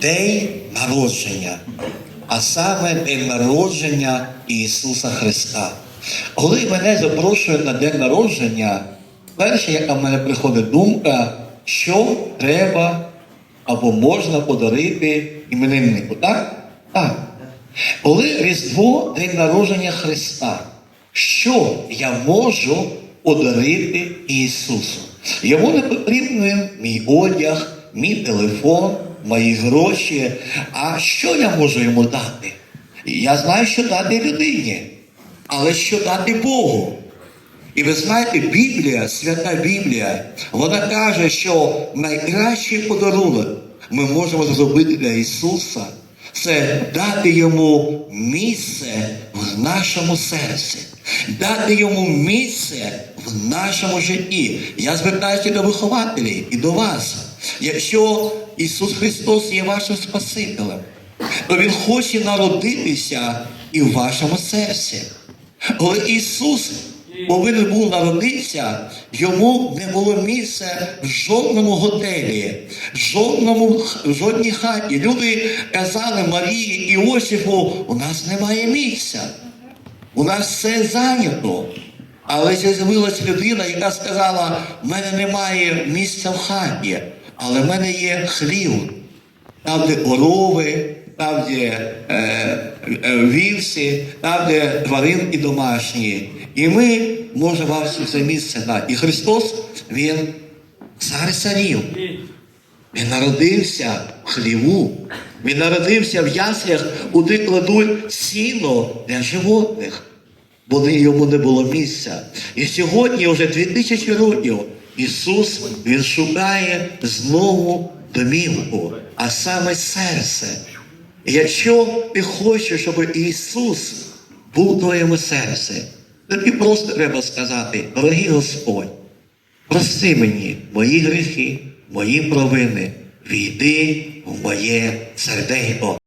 день народження, а саме день народження Ісуса Христа. Коли мене запрошують на день народження, перше, яка в мене приходить думка, що треба або можна подарити імениннику, так? Так. Коли Різдво день народження Христа, що я можу подарити Ісусу? Йому не потрібен мій одяг, мій телефон, мої гроші. А що я можу йому дати? Я знаю, що дати людині, але що дати Богу? І ви знаєте, Біблія, свята Біблія, вона каже, що найкращий подарунок ми можемо зробити для Ісуса це дати йому місце в нашому серці, дати йому місце в нашому житті. Я звертаюся до вихователів і до вас. Якщо Ісус Христос є вашим Спасителем, то Він хоче народитися і в вашому серці. Коли Ісус повинен був народитися, йому не було місця в жодному готелі, в жодному, в жодній хаті. Люди казали Марії і Осифу, у нас немає місця. У нас все зайнято. Але з'явилася людина, яка сказала, в мене немає місця в хаті, але в мене є хлів. Там, де корови, там, де е, е, вівці, там, де тваринки домашні. І ми можемо вам це місце дати. І Христос, Він цар царів. Він народився в хліву. Він народився в яслях, куди кладуть сіно для животних, бо йому не було місця. І сьогодні, вже 2000 років, Ісус Він шукає знову домівку, а саме серце. Якщо ти хочеш, щоб Ісус був в твоєму серці, тобі просто треба сказати, дорогий Господь, Прости мені мої гріхи, мої провини, війди в моє серденько.